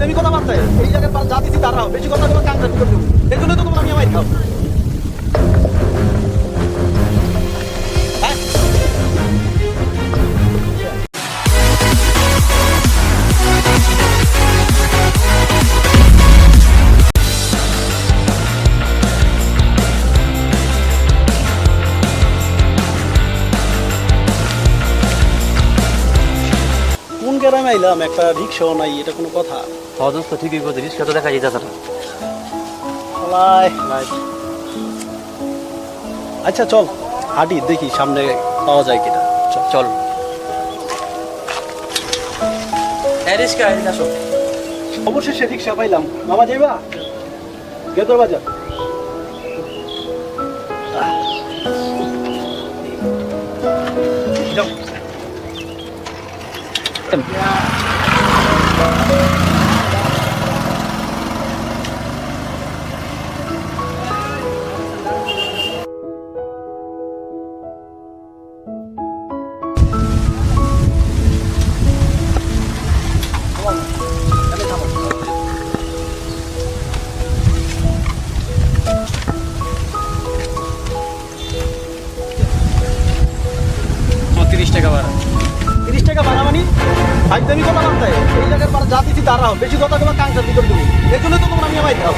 তুমি কথা বার্তা এই জায়গায় যা দিছি তারাও বেশি কথা তোমার কাঙ্ক্ষা করে দেবো এই জন্য তো তোমার আমি আমায় খাও গ্রামে আইলাম? একটা রিক্সাও নাই, এটা কোনো কথা। অদস্ত ঠিকই করছে রিক্সা তো দেখা যেতেছে না আচ্ছা চল হাঁটি দেখি সামনে পাওয়া যায় কিনা। চল। চল। রিক্সা আসো। অবশেষে রিক্সা পাইলাম। মামা যাইবা? গেতর বাজার। যাও। তিরিশ টাকা ভাড়া। তিরিশ টাকা ভাড়া মানে ভাই তুমি কথা নাম তাই এই জায়গায় পারা যা দিচ্ছি তারাও বেশি কথা তোমার কাঙ্ক্ষা করে দেবো এই জন্য তো তোমার আমি আমায় খাও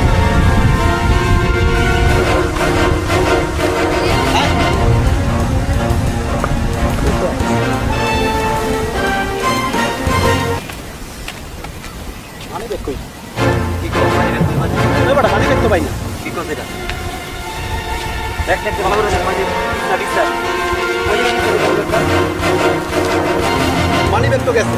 মানে দেখ কই। কি মানে মানে? মানে দেখতে পাই না কি দেখ দেখ ভালো করে মানে মানি ব্যাগ তো গেছে।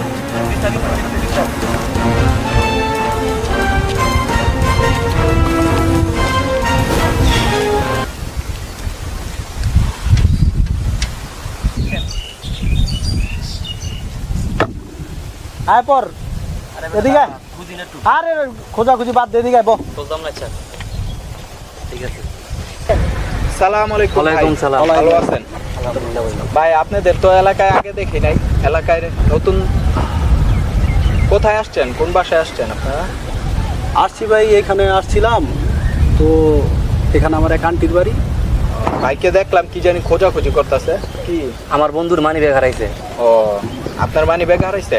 আয় পর আরে এদিকে খোঁজাখুঁজি বাদ দিয়ে দিকে বহ বলতাম না আচ্ছা ঠিক আছে সালাম আলাইকুম। ওয়ালাইকুম সালাম। ভালো আছেন। ভাই আপনাদের তো এলাকায় আগে দেখি নাই। এলাকায় নতুন কোথায় আসছেন? কোন বাসায় আসছেন আপনারা? আসছি ভাই এখানে আসছিলাম। তো এখানে আমার এক আন্টির বাড়ি। ভাইকে দেখলাম কি জানি খোঁজাখুঁজি করতেছে। কি? আমার বন্ধুর মানি ব্যাগ হারাইছে। ও আপনার মানি ব্যাগ হারাইছে?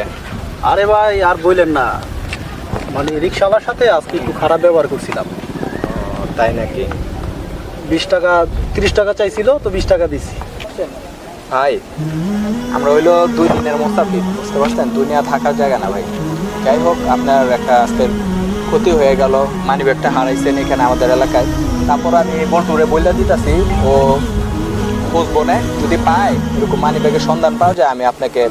আরে ভাই আর বললেন না। মানে রিক্সাওয়ালার সাথে আজকে একটু খারাপ ব্যবহার করছিলাম। তাই নাকি? বিশ টাকা তিরিশ টাকা চাইছিল তো বিশ টাকা দিছি। ভাই, আমরা হইল দুই দিনের মোস্তাফিজ, বুঝতে পারছেন? দুনিয়া থাকার জায়গা না ভাই। যাই হোক, আপনার একটা আজকের ক্ষতি হয়ে গেল মানি ব্যাগটা হারাইছেন এখানে আমাদের এলাকায়। তারপর আমি বন্টুরে বইলা দিতেছি, ও খুঁজবো না। যদি পাই এরকম মানি ব্যাগের সন্ধান পাওয়া যায় আমি আপনাকে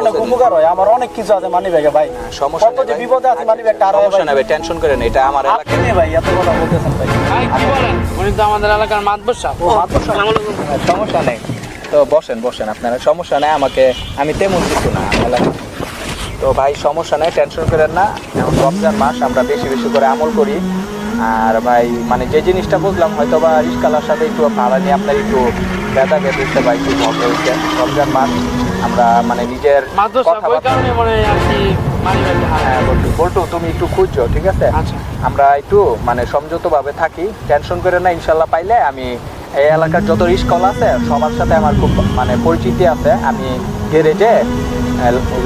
অনেক উপকার হয়। আমার অনেক কিছু আছে মানি ব্যাগে ভাই। সমস্যা কত যে বিপদে আছে মানি ব্যাগটা আরও সমস্যা নেই টেনশন করেন এটা আমার আপনি এলাকায় নে ভাই এত কথা বলতেছেন ভাই। ভাই কি বলেন? উনি তো আমাদের এলাকার মাতবর সাহেব। ও মাত্র সমস্যা নেই। তো বসেন বসেন আপনারা সমস্যা নেই আমাকে আমি তেমন কিছু না আমার তো ভাই সমস্যা নেই টেনশন করেন না। এখন রমজান মাস আমরা বেশি বেশি করে আমল করি। আর ভাই মানে যে জিনিসটা বুঝলাম হয়তো বা রিস্কালার সাথে একটু ভাড়া নিয়ে আপনার একটু ব্যথা গেছে হচ্ছে বা একটু ঝগড়া হয়েছে রমজান মাস আমরা মানে নিজের হয় বল্টু তুমি একটু খুঁজছো ঠিক আছে? আচ্ছা। আমরা একটু মানে সংযতভাবে থাকি। টেনশন করে না ইনশাল্লাহ পাইলে আমি এই এলাকার যত রিস্কল আছে সবার সাথে আমার খুব মানে পরিচিতি আছে। আমি গ্যারেজে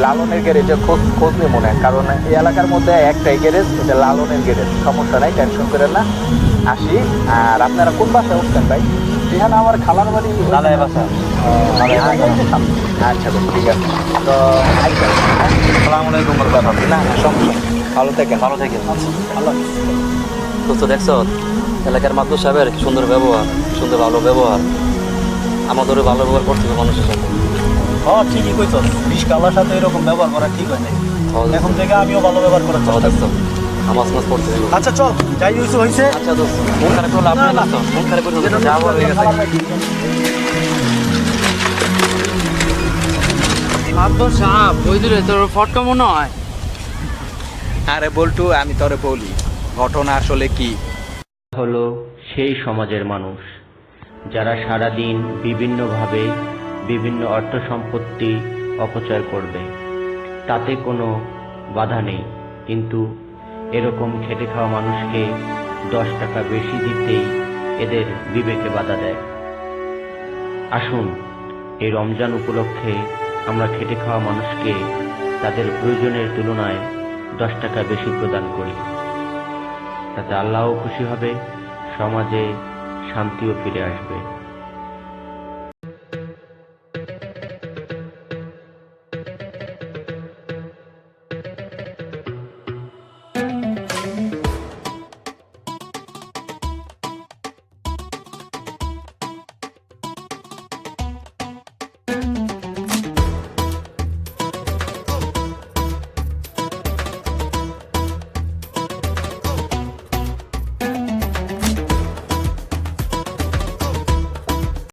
লালনের গ্যারেজে খোঁজ খোঁজ নিই মনে হয়। কারণ এই এলাকার মধ্যে একটাই গ্যারেজ এটা লালনের গ্যারেজ। সমস্যা নাই টেনশন করে না। আসি। আর আপনারা কোন বাসায় উঠছেন ভাই? এখানে আমার খালার বাড়ি লালাই বাসা। আচ্ছা ঠিক আছে। তো আসসালামু আলাইকুম না না সমস্যা ভালো থাকেন। ভালো থেকে আল্লাহ দোস্ত দেখছ? এলাকার মাদুর সাহেবের কি সুন্দর ব্যবহার সুন্দর ভালো ব্যবহার। আমাদেরও ভালো ব্যবহার করতে হবে মানুষের সাথে। হ্যাঁ ঠিকই কইছ। রিক্সাওয়ালার সাথে এরকম ব্যবহার করা ঠিক হয় নাই। এখন থেকে আমিও ভালো ব্যবহার করার চেষ্টা পড়তে আচ্ছা চল যাই আচ্ছা দোস্ত মন খারাপ। দোস্ত মন খারাপ যা হয়ে গেছে। সাহেব ওই তোর ফটকা মনে হয় আরে বল্টু আমি তোরে বলি ঘটনা আসলে কি? হলো সেই সমাজের মানুষ যারা সারাদিন বিভিন্নভাবে বিভিন্ন অর্থ সম্পত্তি অপচয় করবে। তাতে কোনো বাধা নেই। কিন্তু এরকম খেটে খাওয়া মানুষকে দশ টাকা বেশি দিতেই এদের বিবেকে বাধা দেয়। আসুন, এই রমজান উপলক্ষে আমরা খেটে খাওয়া মানুষকে তাদের প্রয়োজনের তুলনায় দশ টাকা বেশি প্রদান করি। তাতে আল্লাহও খুশি হবে, সমাজে শান্তিও ফিরে আসবে।